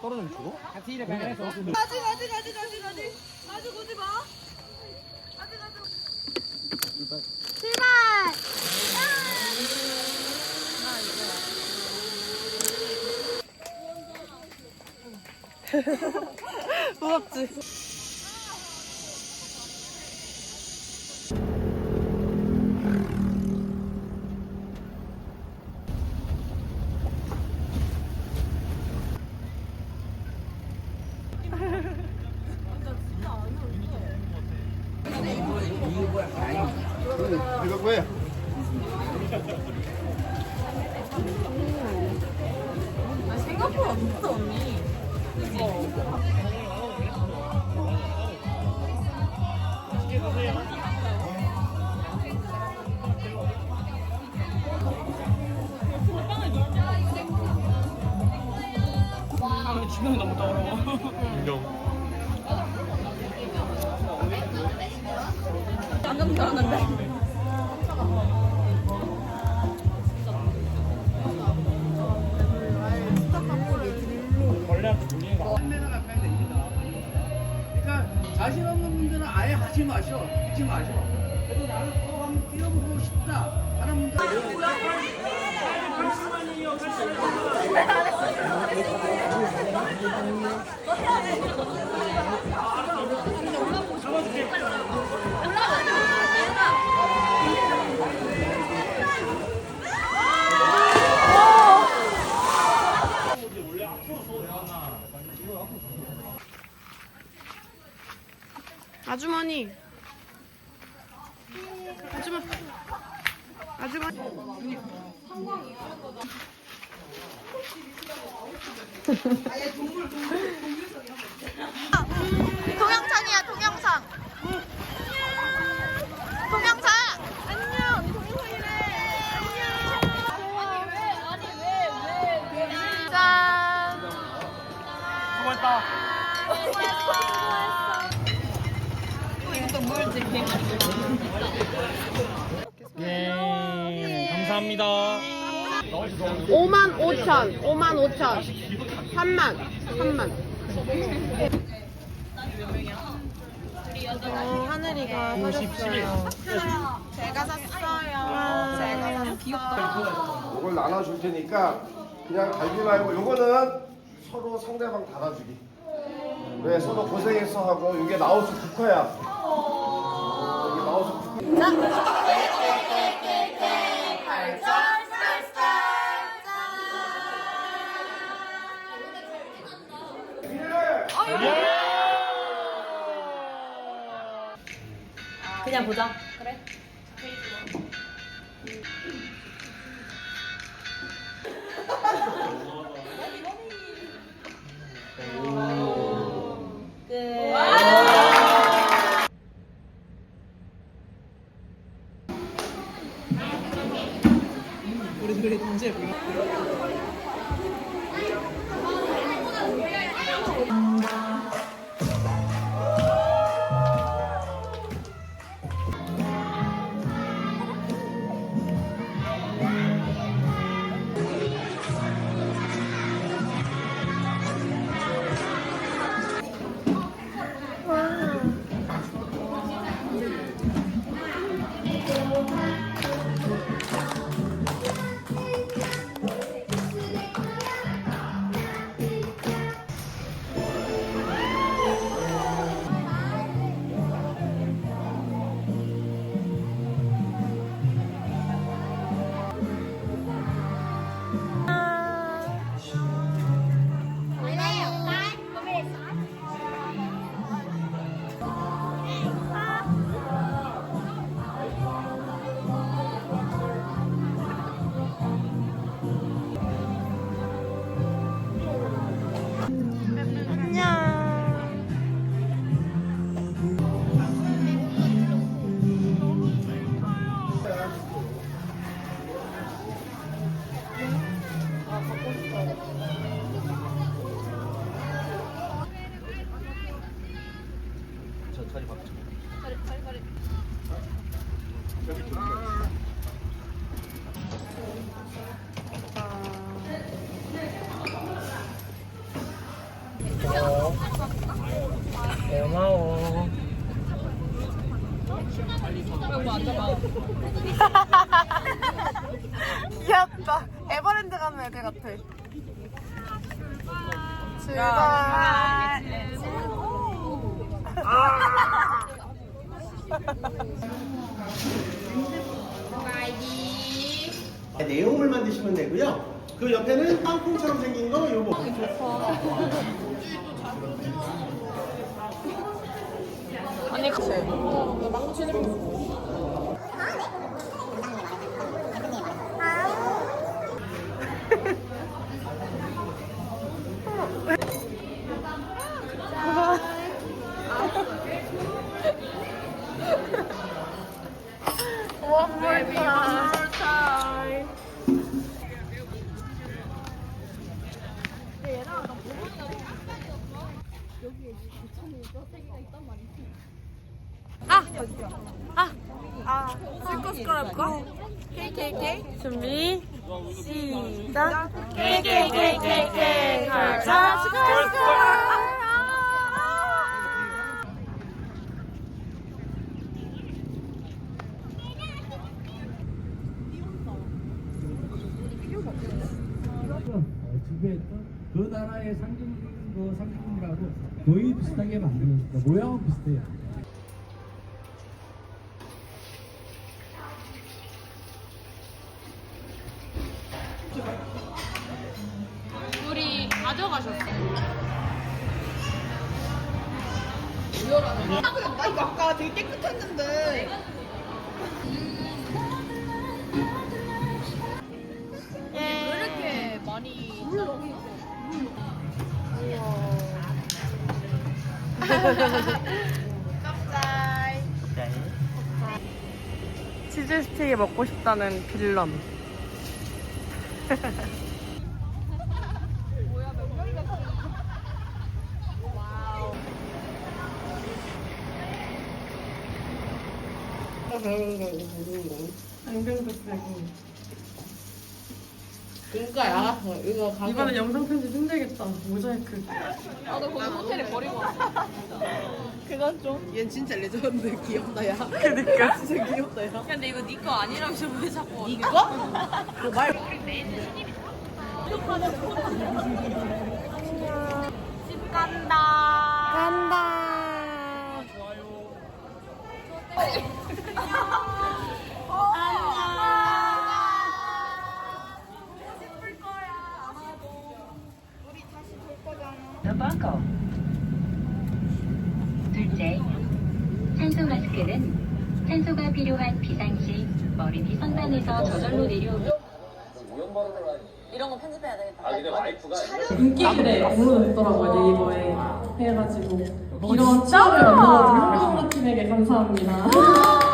떨어져 주고? 같이 일에 발견해서 아직 아직 아직 아직 아직 아직 오지 마. 아직 아직. 출발. 무섭지. 이거 뭐야? 생각보다 높다 언니. 안경도 하는데. 벌레한테 하지 마셔. 하지 마셔. 그래도 나는 꼭 한번 뛰어보고 싶다. 하는 분들 아주머니. 아주머. 아주머니. 동영상이야 동영상 동영상 예, 감사합니다. 5만 5천, 5만 5천, 3만, 3만. 어, 하늘이가 사줬어요. 제가 샀어요. 제가 샀어요. 귀엽다. 이걸 나눠줄 테니까 그냥 달지 말고 요거는 서로 상대방 달아주기. 왜 서로 고생했어 하고 이게 나우스 국화야. 그냥 보자 고마워. 귀엽다. 에버랜드 가는 애들 같아. 출발. 내용을 만드시면 되고요. 그 옆에는 땅콩처럼 생긴 거 요거. 아니, 그치. One 준비 시작 KKKKK 스코 지배했던 그 나라의 상징 그 상징이라고 거의 비슷하게 만들었습니다. 모양은 비슷해요. 아까 되게 깨끗했는데. 왜 이렇게 많이 치즈 스틱이 먹고 싶다는 빌런. 그러니까 알았어. 이거 가. 이번엔 영상 편집 힘들겠다. 모자이크. 나도 거기 호텔에 버리고 왔어. 그건 좀. 얘 진짜 레전드 귀엽다 야. 그니까. 진짜 귀엽다 야. 근데 이거 네 거 아니라면서 왜 자꾸 니 거? 그말 집 간다. 간다. 둘째, 산소 마스크는 산소가 필요한 비상시 머리띠 선반에서 저절로 내려오기 인기글에 올라왔더라고요 네이버에. 해가지고. 이런 짤을 만들어준 홍정루 팀에게 감사합니다.